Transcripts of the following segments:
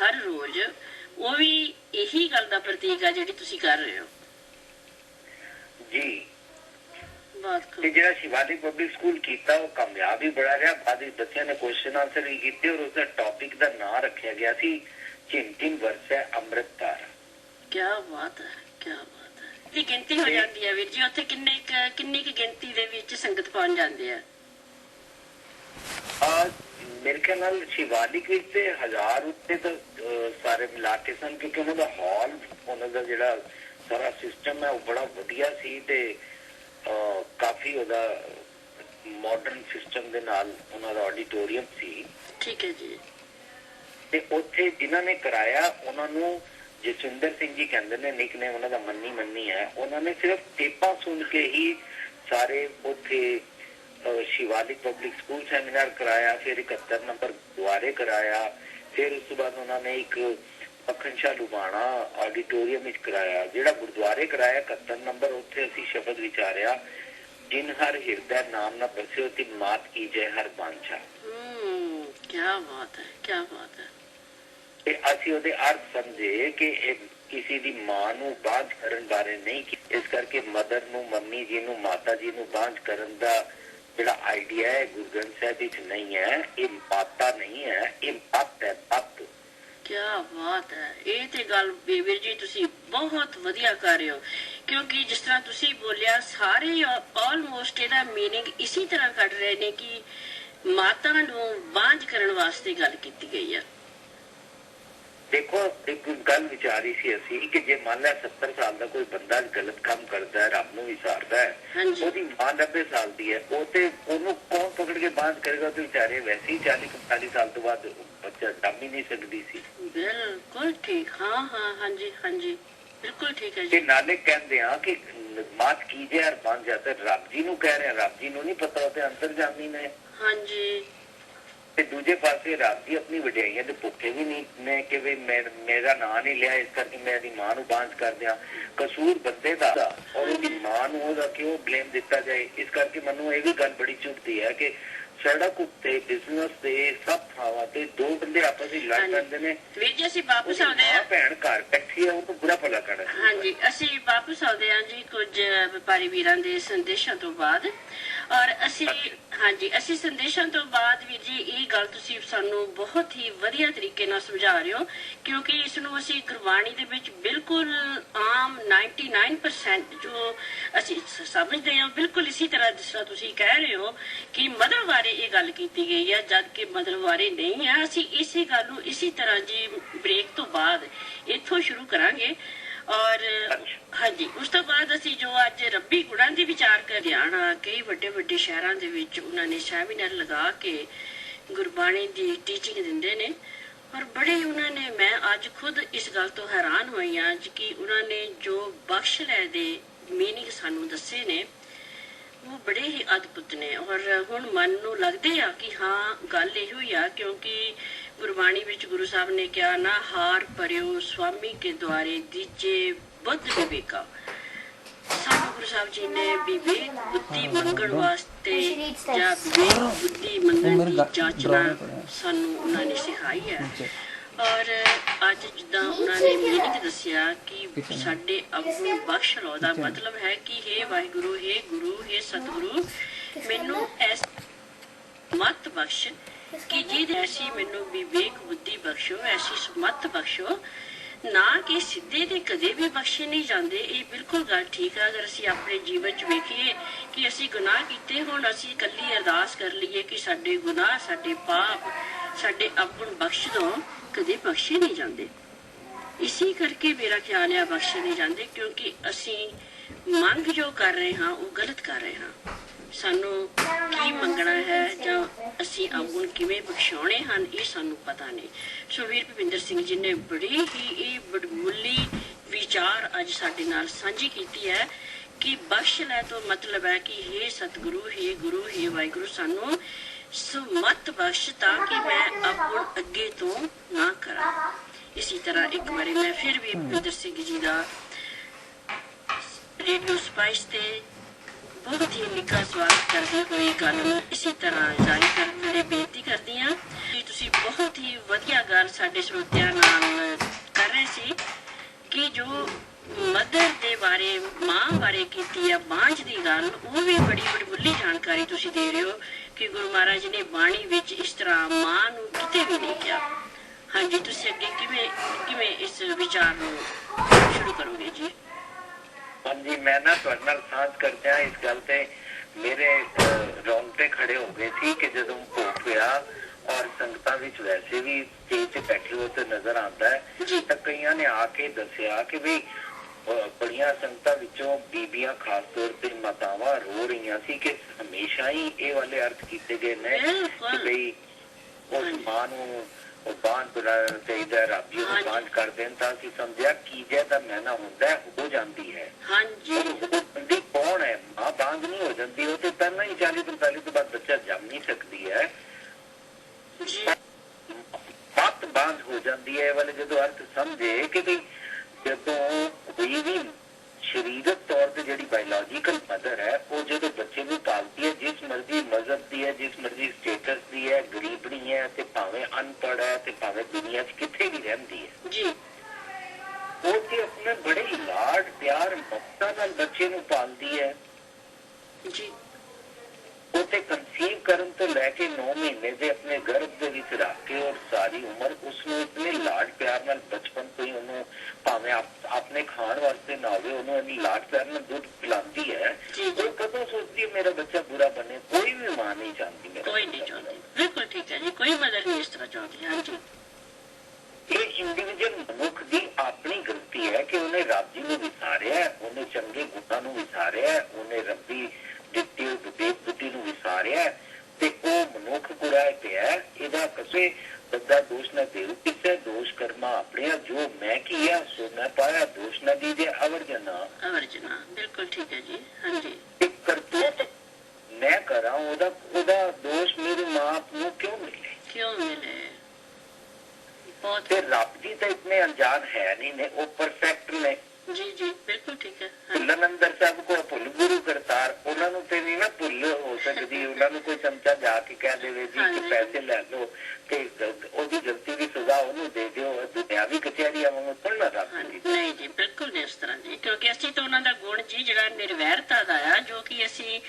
ਹਰ ਰੋਜ਼ ਉਹ ਵੀ ਇਹੀ ਗੱਲ ਦਾ ਪ੍ਰਤੀਕ ਆ ਜਿਹੜੀ ਤੁਸੀਂ ਕਰ ਰਹੇ ਹੋ। ਜੀ। ਤੇ ਜਿਹੜਾ ਸ਼ਿਵਾਲਿਕ ਪਬਲਿਕ ਸਕੂਲ ਕੀਤਾ ਉਹ ਕਾਮਯਾਬ ਹੀ ਬੜਾ ਰਿਹਾ। ਬਾਅਦ ਵਿੱਚ ਬੱਚਿਆਂ ਨੇ ਕੁਐਸਚਨ ਆਨਸਰ ਵੀ ਕੀਤੇ ਔਰ ਉਸਦਾ ਟੌਪਿਕ ਦਾ ਨਾਂ ਰੱਖਿਆ ਗਿਆ ਸੀ ਚਿੰਤਿਨ ਵਰਸੈ ਅੰਮ੍ਰਿਤਧਾਰ। ਕੀ ਬਾਤ ਹੈ ਕੀ ਬਾਤ ਹੈ। ਦੀ ਗਿਣਤੀ ਹੋ ਜਾਂਦੀ ਹੈ ਵੀਰ ਜੀ? ਉੱਥੇ ਕਿੰਨੇ ਕਿੰਨੀ ਕੁ ਗਿਣਤੀ ਦੇ ਵਿੱਚ ਸੰਗਤ ਪਹੁੰਚ ਜਾਂਦੇ ਆ ਮੇਰੇ ਖਿਆਲ ਨਾਲ ਸ਼ਿਵਾਲਿਕ ਵਿੱਚ ਤੇ ਹਜ਼ਾਰ ਉੱਤੇ ਤਾਂ ਸਾਰੇ ਮਿਲਾ ਕੇ ਸਨ ਕਿਉਂਕਿ ਉਹਨਾਂ ਦਾ ਹਾਲ ਉਹਨਾਂ ਦਾ ਜਿਹੜਾ ਸਾਰਾ ਸਿਸਟਮ ਹੈ ਉਹ ਬੜਾ ਵਧੀਆ ਸੀ ਤੇ ਕਾਫੀ ਉਹਦਾ ਮਾਡਰਨ ਸਿਸਟਮ ਦੇ ਨਾਲ ਉਹਨਾਂ ਦਾ ਆਡੀਟੋਰੀਅਮ ਸੀ। ਠੀਕ ਹੈ ਜੀ। ਤੇ ਉੱਥੇ ਜਿਨ੍ਹਾਂ ਨੇ ਕਰਾਇਆ ਉਹਨਾਂ ਨੂੰ ਜਸਵਿੰਦਰ ਸਿੰਘ ਜੀ ਕਹਿੰਦੇ ਨੇ ਨਿਕਨੇਮ ਉਹਨਾਂ ਦਾ ਮੰਨੀ ਮੰਨੀ ਹੈ। ਉਹਨਾਂ ਨੇ ਸਿਰਫ ਟੇਪਾਂ ਸੁਣ ਕੇ ਹੀ ਸਾਰੇ ਉੱਥੇ ਸ਼ਿਵਾਲਿਕ ਪਬਲਿਕ ਸਕੂਲ ਸੈਮੀਨਾਰ ਕਰਾਇਆ ਫਿਰ 71 ਨੰਬਰ ਦੁਆਰੇ ਕਰਾਇਆ ਫਿਰ ਉਸ ਤੋਂ ਬਾਅਦ ਉਹਨਾਂ ਨੇ ਇੱਕ ਪਖੰਸ਼ਾ ਲੁਬਾਣਾ ਆਡੀਟੋਰੀਅਮ ਵਿੱਚ ਕਰਾਇਆ ਜਿਹੜਾ ਗੁਰਦੁਆਰੇ ਕਰਾਇਆ 71 ਨੰਬਰ ਉੱਥੇ ਅਸੀਂ ਸ਼ਬਦ ਵਿਚਾਰਿਆ ਜਿਨ ਹਰ ਹਿਰਦੈ ਨਾਮ ਨਾ ਬਸਿਓ ਤਿਨ ਮਾਤ ਕੀ ਜੈ ਹਰ ਹੂੰ ਕੀ ਬਾਤ ਹੈ ਕੀ ਬਾਤ ਹੈ। ਤੇ ਅਸੀਂ ਉਹਦੇ ਅਰਥ ਸਮਝੇ ਕਿ ਇਹ ਕਿਸੇ ਦੀ ਮਾਂ ਨੂੰ ਬਾਂਝ ਕਰਨ ਬਾਰੇ ਨਹੀਂ ਕਿ ਇਸ ਕਰਕੇ ਮਦਰ ਨੂੰ ਮੰਮੀ ਜੀ ਨੂੰ ਮਾਤਾ ਜੀ ਨੂੰ ਬਾਂਝ ਕਰਨ ਦਾ ਜਿਹੜਾ ਆਈਡੀਆ ਹੈ ਗੁਰੂ ਗ੍ਰੰਥ ਸਾਹਿਬ ਵਿੱਚ ਨਹੀਂ ਹੈ ਇਹ ਮਾਤਾ ਨਹੀਂ ਹੈ ਇਹ ਪੱਤ ਹੈ ਪੱਤ ਕੀ ਬਾਤ ਹੈ ਇਹ ਤੇ ਗੱਲ ਬੀਬੀਰ ਜੀ ਤੁਸੀਂ ਬਹੁਤ ਵਧੀਆ ਕਰ ਰਹੇ ਹੋ ਕਿਉਂਕਿ ਜਿਸ ਤਰ੍ਹਾਂ ਤੁਸੀਂ ਬੋਲਿਆ ਸਾਰੇ ਆਲਮੋਸਟ ਇਹਦਾ मीनिंग ਇਸੇ ਤਰ੍ਹਾਂ ਕੱਢ ਰਹੇ ਨੇ ਕਿ ਮਾਤਾ ਨੂੰ ਬਾਂਝ ਕਰਨ ਵਾਸਤੇ ਗੱਲ ਕੀਤੀ ਗਈ ਹੈ ਦੇਖੋ ਇੱਕ ਗੱਲ ਵਿਚਾਰੀ ਸੀ ਅਸੀਂ ਕਿ ਜੇ ਮੰਨ ਲਿਆ 70 ਸਾਲ ਦਾ ਕੋਈ ਬੰਦਾ ਗਲਤ ਕੰਮ ਕਰਦਾ ਹੈ ਰੱਬ ਨੂੰ ਵਿਸਾਰਦਾ ਹੈ ਉਹਦੀ ਮਾਂ 90 ਸਾਲ ਦੀ ਹੈ ਉਹ ਤੇ ਉਹਨੂੰ ਕੌਣ ਪਕੜ ਕੇ ਬਾਂਝ ਕਰੇਗਾ? ਤੇ ਵਿਚਾਰੇ ਵੈਸੇ ਹੀ 40 45 ਸਾਲ ਤੋਂ ਬਾਅਦ ਬੱਚਾ ਡੰਮ ਹੀ ਨਹੀਂ ਸਕਦੀ ਸੀ। ਬਿਲਕੁਲ ਠੀਕ ਹਾਂ ਹਾਂ ਹਾਂਜੀ ਹਾਂਜੀ ਬਿਲਕੁਲ ਠੀਕ ਹੈ ਤੇ ਜੀ ਨਾਲੇ ਕਹਿੰਦੇ ਆ ਕਿ ਮਾਤ ਕੀਜੇ ਹਰ ਬਣ ਜਾਂਦਾ ਰੱਬ ਜੀ ਨੂੰ ਕਹਿ ਰਹੇ ਰੱਬ ਜੀ ਨੂੰ ਨਹੀਂ ਪਤਾ ਉਹ ਤੇ ਅੰਤਰਜਾਮੀ ਨੇ ਹਾਂਜੀ। ਤੇ ਦੂਜੇ ਪਾਸੇ ਰੱਬ ਜੀ ਆਪਣੀ ਵਡਿਆਈਆਂ ਦੇ ਭੁੱਖੇ ਵੀ ਨਹੀਂ। ਨੇ ਕਿ ਵੀ ਮੈਂ ਮੇਰਾ ਨਾਂ ਨਹੀਂ ਲਿਆ ਇਸ ਕਰਕੇ ਮੈਂ ਇਹਦੀ ਮਾਂ ਨੂੰ ਬਾਂਝ ਕਰ ਦਿਆਂ। ਕਸੂਰ ਬੰਦੇ ਦਾ ਔਰ ਉਹਦੀ ਮਾਂ ਨੂੰ ਉਹਦਾ ਕਿਉਂ ਬਲੇਮ ਦਿੱਤਾ ਜਾਏ? ਇਸ ਕਰਕੇ ਮੈਨੂੰ ਇਹ ਵੀ ਗੱਲ ਬੜੀ ਚੁਭਦੀ ਹੈ ਕਿ ਸੜਕ ਉੱਤੇ ਬਿਜ਼ਨਸ ਤੇ ਸਭ ਥਾਵਾਂ ਤੇ ਦੋ ਬੰਦੇ ਆਪਸ ਵਿੱਚ ਲੜ। ਪੈਂਦੇ ਨੇ। ਵੀਰ ਜੀ ਅਸੀਂ ਵਾਪਸ ਆਉਂਦੇ ਮਾਂ ਹਾਂ ਭੈਣ ਘਰ ਬੈਠੀ ਹੈ ਉਹ ਤੋਂ ਬੁਰਾ ਭਲਾ ਕਰਨਾ ਹਾਂਜੀ ਅਸੀਂ ਵਾਪਸ ਆਉਂਦੇ ਹਾਂ ਜੀ ਕੁਝ ਵਪਾਰੀ ਵੀਰਾਂ ਦੇ ਸੰਦੇਸ਼ਾਂ ਤੋਂ ਬਾਅਦ। ਔਰ ਅਸੀਂ, ਹਾਂਜੀ, ਅਸੀਂ ਸੰਦੇਸ਼ਾਂ ਤੋਂ ਬਾਅਦ ਵੀ ਜੀ ਇਹ ਗੱਲ ਤੁਸੀਂ ਸਾਨੂੰ ਬਹੁਤ ਹੀ ਵਧੀਆ ਤਰੀਕੇ ਨਾਲ ਸਮਝਾ ਰਹੇ ਹੋ, ਕਿਉਂਕਿ ਇਸ ਨੂੰ ਅਸੀਂ ਗੁਰਬਾਣੀ ਦੇ ਵਿੱਚ ਬਿਲਕੁਲ ਆਮ 99% ਜੋ ਅਸੀਂ ਸਮਝਦੇ ਹਾਂ, ਬਿਲਕੁਲ ਇਸੇ ਤਰ੍ਹਾਂ ਜਿਸ ਤਰ੍ਹਾਂ ਤੁਸੀਂ ਕਹਿ ਰਹੇ ਹੋ ਕਿ ਮਦਰ ਬਾਰੇ ਇਹ ਗੱਲ ਕੀਤੀ ਗਈ ਹੈ, ਜਦ ਕਿ ਮਦਰ ਬਾਰੇ ਨਹੀਂ ਹੈ। ਅਸੀਂ ਇਸੇ ਗੱਲ ਨੂੰ ਇਸੇ ਤਰ੍ਹਾਂ ਜੀ ਬ੍ਰੇਕ ਤੋਂ ਬਾਅਦ ਇੱਥੋਂ ਸ਼ੁਰੂ ਕਰਾਂਗੇ। ਔਰ, ਹਾਂਜੀ, ਉਸ ਤੋਂ ਬਾਅਦ ਅਸੀਂ ਜੋ ਅੱਜ ਰੱਬੀ ਗੁਣਾਂ ਦੀ ਵਿਚਾਰ ਕਰ ਹਰਿਆਣਾ ਕਈ ਵੱਡੇ ਵੱਡੇ ਸ਼ਹਿਰਾਂ ਦੇ ਵਿੱਚ ਉਹਨਾਂ ਨੇ ਸੈਮੀਨਾਰ ਲਗਾ ਕੇ ਗੁਰਬਾਣੀ ਦੀ ਟੀਚਿੰਗ ਦਿੰਦੇ ਨੇ। ਔਰ ਬੜੇ ਉਹਨਾਂ ਨੇ, ਮੈਂ ਅੱਜ ਖੁਦ ਇਸ ਗੱਲ ਤੋਂ ਹੈਰਾਨ ਹੋਈ ਆ ਕਿ ਉਹਨਾਂ ਨੇ ਜੋ ਬਖਸ਼ ਲੈ ਦੇ ਮੀਨਿੰਗ ਸਾਨੂੰ ਦੱਸੇ ਨੇ, ਉਹ ਬੜੇ ਹੀ ਅਦਭੁਤ ਨੇ। ਔਰ ਹੁਣ ਮਨ ਨੂੰ ਲੱਗਦੇ ਆ ਕਿ ਹਾਂ, ਗੱਲ ਇਹੋ ਹੀ ਆ ਕਿਉਂਕਿ ਗੁਰਬਾਣੀ ਵਿੱਚ ਗੁਰੂ ਸਾਹਿਬ ਨੇ ਕਿਹਾ ਨਾ ਹਾਰ ਪਰਿਓ ਸੁਆਮੀ ਕੇ ਦੁਆਰੇ ਦੀਜੇ ਬੁੱਧ ਵਿਵੇਕਾ ਸਾਨੂੰ ਗੁਰੂ ਸਾਹਿਬ ਜੀ ਨੇ ਵਿਵੇਕ ਬੁੱਧੀ ਮੰਗਣ ਵਾਸਤੇ ਜਾਂ ਵਿਵੇਕ ਬੁੱਧੀ ਮੰਗਣ ਦੀ ਜਾਚਨਾ ਸਾਨੂੰ ਉਹਨਾਂ ਨੇ ਸਿਖਾਈ ਹੈ ਔਰ ਅੱਜ ਜਿੱਦਾਂ ਉਹਨਾਂ ਨੇ ਮੀਨਿੰਗ ਦੱਸਿਆ ਕਿ ਸਾਡੇ ਅੱਬ ਨੂੰ ਬਖਸ਼ ਲਓ ਦਾ ਮਤਲਬ ਹੈ ਕਿ हे ਵਾਹਿਗੁਰੂ हे ਗੁਰੂ हे ਸਤਿਗੁਰੂ ਮੈਨੂੰ ਐਸ ਮਤ ਬਖਸ਼ ਕਿ ਜਿਹਦੇ ਐਸੀ ਮੈਨੂੰ ਵਿਵੇਕ ਬੁੱਧੀ ਬਖਸ਼ੋ ਐਸੀ ਸਮਤ ਬਖਸ਼ੋ ਨਾ ਕਿ ਸਿੱਧੇ ਤੇ ਕਦੇ ਵੀ ਬਖਸ਼ੇ ਨਹੀਂ ਜਾਂਦੇ ਇਹ ਬਿਲਕੁਲ ਗੱਲ ਠੀਕ ਹੈ ਅਗਰ ਅਸੀਂ ਆਪਣੇ ਜੀਵਨ 'ਚ ਵੇਖੀਏ ਕਿ ਅਸੀਂ ਗੁਨਾਹ ਕੀਤੇ ਹੁਣ ਅਸੀਂ ਇਕੱਲੀ ਅਰਦਾਸ ਕਰ ਲਈਏ ਕਿ ਸਾਡੇ ਗੁਨਾਹ ਸਾਡੇ ਪਾਪ ਸਾਡੇ ਆਪਣ ਬਖਸ਼ ਦੋ ਕਦੇ ਬਖਸ਼ੇ ਨਹੀਂ ਜਾਂਦੇ। ਇਸੇ ਕਰਕੇ ਮੇਰਾ ਖਿਆਲ ਹੈ ਬਖਸ਼ੇ ਨਹੀਂ ਜਾਂਦੇ ਕਿਉਂਕਿ ਅਸੀਂ ਮੰਗ ਜੋ ਕਰ ਰਹੇ ਹਾਂ ਉਹ ਗਲਤ ਕਰ ਰਹੇ ਹਾਂ। ਸਾਨੂੰ ਕੀ ਮੰਗਣਾ ਹੈ ਜਾਂ ਅਸੀਂ ਆਪਣ ਕਿਵੇਂ ਬਖਸ਼ਾਉਣੇ ਹਨ ਇਹ ਸਾਨੂੰ ਪਤਾ ਨਹੀਂ ਸੋ ਵੀਰ ਭਵਿੰਦਰ ਸਿੰਘ ਜੀ ਨੇ ਬੜੀ ਹੀ ਇਹ ਬੜਮੁੱਲੀ ਵਿਚਾਰ ਅੱਜ ਸਾਡੇ ਨਾਲ ਸਾਂਝੀ ਕੀਤੀ ਹੈ ਕਿ ਬਖਸ਼ ਲੈ ਤੋਂ ਮਤਲਬ ਹੈ ਕਿ हे ਸਤਿਗੁਰੂ हे ਗੁਰੂ हे ਵਾਹਿਗੁਰੂ ਸਾਨੂੰ ਸੁਮਤ ਬਖਸ਼ ਤਾਂ ਕਿ ਮੈਂ ਆਪਣ ਅੱਗੇ ਤੋਂ ਨਾ ਕਰਾਂ ਇਸੇ ਤਰ੍ਹਾਂ ਇੱਕ ਵਾਰੀ ਮੈਂ ਫਿਰ ਵੀ ਭਵਿੰਦਰ ਸਿੰਘ ਜੀ ਦਾ ਰੇਡੀਓ ਸਪਾਈਸ ਤੇ ਬਹੁਤ ਹੀ ਨਿੱਘਾ ਸਵਾਗਤ ਕਰਦੇ ਹੋਏ ਗੱਲ ਨੂੰ ਇਸੇ ਤਰ੍ਹਾਂ ਜਾਰੀ ਕਰਨ ਲਈ ਬੇਨਤੀ ਕਰਦੀ ਹਾਂ ਕਿ ਤੁਸੀਂ ਬਹੁਤ ਹੀ ਵਧੀਆ ਗੱਲ ਸਾਡੇ ਸਰੋਤਿਆਂ ਨਾਲ ਕਰ ਰਹੇ ਸੀ ਕਿ ਜੋ ਮਦਰ ਦੇ ਬਾਰੇ ਮਾਂ ਬਾਰੇ ਕੀਤੀ ਆ ਬਾਂਝ ਦੀ ਗੱਲ ਉਹ ਵੀ ਬੜੀ ਬੜਬੁੱਲੀ ਜਾਣਕਾਰੀ ਤੁਸੀਂ ਦੇ ਰਹੇ ਹੋ ਕਿ ਗੁਰੂ ਮਹਾਰਾਜ ਨੇ ਬਾਣੀ ਵਿੱਚ ਇਸ ਤਰ੍ਹਾਂ ਮਾਂ ਨੂੰ ਕਿਤੇ ਵੀ ਨਹੀਂ ਕਿਹਾ ਹਾਂਜੀ ਤੁਸੀਂ ਅੱਗੇ ਕਿਵੇਂ ਕਿਵੇਂ ਇਸ ਵਿਚਾਰ ਨੂੰ ਸ਼ੁਰੂ ਕਰੋਗੇ ਜੀ ਹਾਂਜੀ ਮੈਂ ਨਾ ਤੁਹਾਡੇ ਨਾਲ ਸਾਂਝ ਕਰਦਿਆਂ ਇਸ ਗੱਲ ਤੇ ਮੇਰੇ ਰੌਂਗਟੇ ਖੜੇ ਹੋ ਗਏ ਸੀ ਕਿ ਜਦੋਂ ਭੋਗ ਪਿਆ ਔਰ ਸੰਗਤਾਂ ਵਿੱਚ ਵੈਸੇ ਵੀ ਸਟੇਜ ਤੇ ਬੈਠੇ ਹੋ ਤੇ ਨਜ਼ਰ ਆਉਂਦਾ ਹੈ। ਤਾਂ ਕਈਆਂ ਨੇ ਆ ਕੇ ਦੱਸਿਆ ਕਿ ਵੀ ਬੜੀਆਂ ਸੰਗਤਾਂ ਵਿੱਚੋਂ ਬੀਬੀਆਂ ਖਾਸ ਤੌਰ ਤੇ ਮਾਤਾਵਾਂ ਰੋ ਰਹੀਆਂ ਸੀ ਕਿ ਹਮੇਸ਼ਾ ਹੀ ਇਹ ਵਾਲੇ ਅਰਥ ਕੀਤੇ ਗਏ ਨੇ ਕਿ। ਬਈ ਉਸ ਮਾਂ ਨੂੰ ਉਹ ਬਾਂਝ ਬੁਲਾਉਣਾ ਚਾਹੀਦਾ ਰੱਬ ਜੀ ਨੂੰ। ਬਾਂਝ ਕਰ ਦੇਣ ਤਾਂ ਅਸੀਂ ਸਮਝਿਆ ਕੀਜੇ ਦਾ ਮੈਨਾ ਹੁੰਦਾ ਹੈ ਹਾਂਜੀ। ਕੌਣ ਹੈ? ਮਾਂ ਬਾਂਝ ਨਹੀਂ ਹੋ ਜਾਂਦੀ। ਉਹ ਤੇ ਪਹਿਲਾਂ ਹੀ 40 45 ਤੋਂ ਬਾਅਦ ਬੱਚਾ ਜੰਮ ਨਹੀਂ ਸਕਦੀ ਹੈ। ਜੀ। ਮਤ ਬਾਂਝ ਹੋ ਜਾਂਦੀ ਹੈ। ਵਾਲੇ ਜਦੋਂ ਅਰਥ ਸਮਝੇ ਕਿ ਵੀ ਜਦੋਂ ਕੋਈ ਵੀ ਸਰੀਰਕ ਤੌਰ ਤੇ ਜਿਹੜੀ ਬਾਇਓਲੋਜੀਕਲ ਮਦਰ ਹੈ ਉਹ ਜਦੋਂ ਬੱਚੇ ਨੂੰ ਪਾਲਦੀ ਹੈ ਜਿਸ ਮਰਜ਼ੀ ਮਜ਼ਹਬ ਦੀ ਹੈ ਜਿਸ ਮਰਜ਼ੀ ਸਟੇਟਸ ਦੀ ਹੈ ਗਰੀਬਣੀ ਹੈ ਤੇ ਭਾਵੇਂ ਅਨਪੜ੍ਹ ਹੈ ਤੇ ਭਾਵੇਂ ਦੁਨੀਆ 'ਚ ਕਿੱਥੇ ਵੀ ਰਹਿੰਦੀ ਹੈ ਜੀ ਉਹ ਤੇ ਆਪਣੇ ਬੜੇ ਹੀ ਲਾਡ ਪਿਆਰ ਮਮਤਾ ਨਾਲ ਬੱਚੇ ਨੂੰ ਪਾਲਦੀ ਹੈ ਜੀ ਉਹ ਤੇ ਕਨਸੀਵ ਕਰਨ ਤੋਂ ਲੈ ਕੇ 9 ਮਹੀਨੇ ਦੇ ਆਪਣੇ ਗਰਭ ਦੇ ਵਿੱਚ ਰੱਖ ਕੇ ਔਰ ਸਾਰੀ ਉਮਰ ਉਸ ਨੂੰ ਇਤਨੇ ਲਾਡ ਪਿਆਰ ਨਾਲ ਬਚਪਨ ਤੋਂ ਹੀ ਉਹਨੂੰ ਭਾਵੇਂ ਆਪ- ਆਪਣੇ ਖਾਣ ਵਾਸਤੇ ਨਾ ਹੋਵੇ ਉਹਨੂੰ ਇੰਨੀ ਲਾਡ ਪਿਆਰ ਨਾਲ ਦੁੱਧ ਪਿਲਾਉਂਦੀ ਹੈ। ਉਹ ਕਦੋਂ ਸੋਚਦੀ ਹੈ ਮੇਰਾ ਬੱਚਾ ਬੁਰਾ ਬਣੇ ਕੋਈ ਵੀ ਮਾਂ ਨਹੀਂ ਚਾਹੁੰਦੀ ਕੋਈ ਨਹੀਂ ਕਸੇ ਬੱਦਾ ਦੋਸ਼ ਨਾ ਦੇਉ ਕਿਸੇ ਦੋਸ਼ ਕਰਮਾ ਆਪਣੇ ਜੋ ਮੈਂ ਕੀਆ ਸੋ ਮੈਂ ਪਾਇਆ ਦੋਸ਼ ਨਾ ਦੀਜੇ ਅਵਰ ਜਨਾ। ਅਵਰਜਨਾ ਬਿਲਕੁਲ ਠੀਕ ਹੈ ਜੀ ਹਾਂਜੀ। ਤੇ ਕਰਤੂਤ ਮੈਂ ਕਰਾਂ ਉਹਦਾ ਉਹਦਾ ਦੋਸ਼ ਮੇਰੀ ਮਾਂ ਨੂੰ ਕਿਉਂ ਮਿਲੇ? ਕਿਉਂ ਮਿਲੇ? ਬਹੁਤ ਤੇ ਰੱਬ ਜੀ ਤਾਂ ਇਤਨੇ ਅਣਜਾਣ ਹੈ ਨਹੀਂ ਨੇ ਉਹ ਪਰਫੈਕਟ ਨੇ। ਜੀ ਜੀ ਬਿਲਕੁਲ ਠੀਕ ਹੈ ਹਾਂਜੀ, ਭੁੱਲਣ ਅੰਦਰ ਸਭ ਕੋ ਸਕਦੀ ਉਹਨਾਂ ਨੂੰ ਕੋਈ ਚਮਚਾ ਜਾ ਕੇ ਕਹਿ ਦੇਵੇ ਜੀ ਕਿ। ਪੈਸੇ ਲੈ ਲਓ ਤੇ ਉਹਦੀ ਗਲਤੀ ਦੀ ਸਜ਼ਾ ਉਹਨੂੰ ਦੇ ਦਿਓ ਦੁਨਿਆਵੀ ਕਚਹਿਰੀਆਂ ਵਾਂਗੂ ਹਾਂਜੀ। ਜੀ ਨਹੀਂ ਜੀ ਬਿਲਕੁਲ ਨਹੀਂ ਇਸ ਤਰ੍ਹਾਂ ਜੀ ਕਿਉਂਕਿ ਅਸੀਂ ਤਾਂ ਉਹਨਾਂ ਦਾ ਗੁਣ ਜੀ ਜਿਹੜਾ ਨਿਰਵੈਰਤਾ ਦਾ ਆ ਜੋ ਕਿ ਅਸੀਂ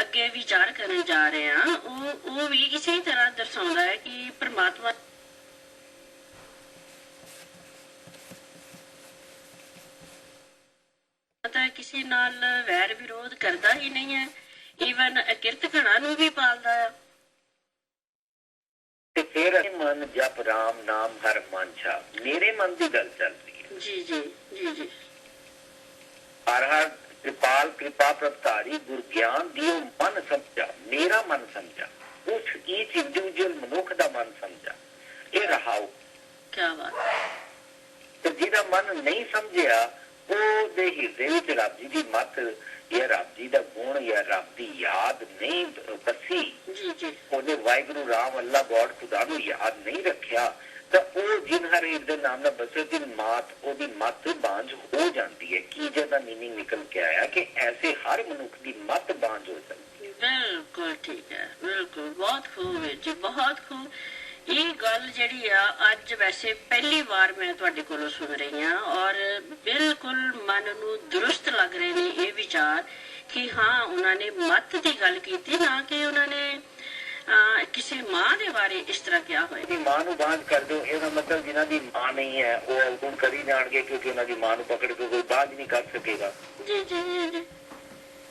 ਅੱਗੇ ਵਿਚਾਰ ਕਰਨ ਜਾ ਰਹੇ ਹਾਂ ਉਹ ਉਹ ਵੀ ਇਸੇ ਤਰ੍ਹਾਂ ਦਰਸਾਉਂਦਾ ਹੈ ਕਿ ਪ੍ਰਮਾਤਮਾ ਤਾਂ ਕਿਸੇ ਨਾਲ ਵੈਰ ਵਿਰੋਧ ਕਰਦਾ ਹੀ ਨਹੀਂ ਹੈ। ਈਵਨ ਕਿਰਤ ਘਣਾ ਨੂੰ ਵੀ ਪਾਲਦਾ ਆ। ਤੇ ਫਿਰ ਮਨ ਜਪ ਰਾਮ ਨਾਮ ਹਰ ਮਨਛਾ ਮੇਰੇ ਮਨ ਦੀ ਗੱਲ ਚੱਲ ਰਹੀ ਹੈ ਜੀ ਜੀ ਜੀ ਜੀ। ਹਰ ਹਰ ਕਿਰਪਾਲ ਕਿਰਪਾ ਪ੍ਰਭਤਾਰੀ ਗੁਰ ਗਿਆਨ ਦਿਓ ਮਨ ਸਮਝਾ। ਮੇਰਾ ਮਨ ਸਮਝਾ। ਉਸ ਈਚ ਇੰਡੀਵਿਜੂਅਲ ਮਨੁੱਖ ਦਾ ਮਨ ਸਮਝਾ। ਇਹ ਰਹਾਉ ਕੀ ਬਾਤ। ਤੇ ਜਿਹਦਾ ਮਨ ਨਹੀਂ ਸਮਝਿਆ ਉਹ ਦੇ ਹਿਰਦੇ ਵਿੱਚ ਰੱਬ ਜੀ ਦੀ ਮੱਤ ਰੱਬ ਜੀ ਦਾ ਗੁਣ ਜਾਂ ਦੀ ਯਾਦ ਨਹੀਂ ਜੀ ਉਹਨੇ ਵਾਹਿਗੁਰੂ ਰਾਮ ਅੱਲਾ ਗੋਡ ਖੁਦਾ ਨੂੰ ਯਾਦ ਨਹੀਂ ਰੱਖਿਆ ਤਾਂ ਉਹ ਜਿਨ ਹਰ ਦੇ ਨਾਮ ਨਾਲ ਬਸੇ ਦੀ ਮਾਤ ਉਹਦੀ ਮੱਤ ਬਾਂਝ ਹੋ ਜਾਂਦੀ ਹੈ। ਕੀ ਜਿਹਦਾ ਮੀਨਿੰਗ ਨਿਕਲ ਕੇ ਆਇਆ ਕਿ ਐਸੇ ਹਰ ਮਨੁੱਖ ਦੀ ਮੱਤ ਬਾਂਝ ਹੋ ਜਾਂਦੀ ਹੈ? ਬਿਲਕੁਲ ਠੀਕ ਹੈ ਬਿਲਕੁਲ। ਬਹੁਤ ਖੂਬ ਹੈ ਜੀ ਬਹੁਤ ਖੂਬ। ਇਹ ਗੱਲ ਜਿਹੜੀ ਆ ਅੱਜ ਵੈਸੇ ਪਹਿਲੀ ਵਾਰ ਮੈਂ ਤੁਹਾਡੇ ਕੋਲੋਂ ਸੁਣ ਰਹੀ ਹਾਂ ਔਰ ਬਿਲਕੁਲ ਮਨ ਨੂੰ ਦਰੁਸਤ ਲੱਗ ਰਹੇ ਨੇ ਇਹ ਵਿਚਾਰ ਕਿ ਹਾਂ ਉਹਨਾਂ ਨੇ ਮਤ ਦੀ ਗੱਲ ਕੀਤੀ ਨਾ ਕਿ ਉਹਨਾਂ ਨੇ ਕਿਸੇ ਮਾਂ ਦੇ ਬਾਰੇ ਇਸ ਤਰ੍ਹਾਂ ਕਿਹਾ ਹੋਇਆ ਦੀ ਮਾਂ ਨੂੰ ਬਾਂਝ ਕਰ ਦਿਓ ਇਹਦਾ ਮਤਲਬ ਜਿਨ੍ਹਾਂ ਦੀ ਮਾਂ ਨਹੀਂ ਹੈ ਉਹ ਅਵਗੁਣ ਕਰੀ ਜਾਣਗੇ ਕਿਉਂਕਿ ਉਹਨਾਂ ਦੀ ਮਾਂ ਨੂੰ ਪਕੜ ਕੇ ਕੋਈ ਬਾਂਝ ਨਹੀਂ ਕਰ ਸਕੇਗਾ। ਜੀ ਜੀ ਜੀ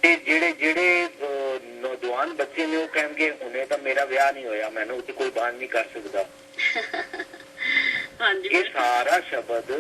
ਤੇ ਜਿਹੜੇ ਜਿਹੜੇ ਨੌਜਵਾਨ ਬੱਚੇ ਨੇ ਉਹ ਕਹਿਣਗੇ ਹੁਣੇ ਤਾਂ ਮੇਰਾ ਵਿਆਹ ਨਹੀਂ ਹੋਇਆ ਮੈਨੂੰ ਤੇ ਕੋਈ ਬਾਂਝ ਨਹੀਂ ਕਰ ਸਕਦਾ। ਹਾਂਜੀ। ਇਹ ਸਾਰਾ ਸ਼ਬਦ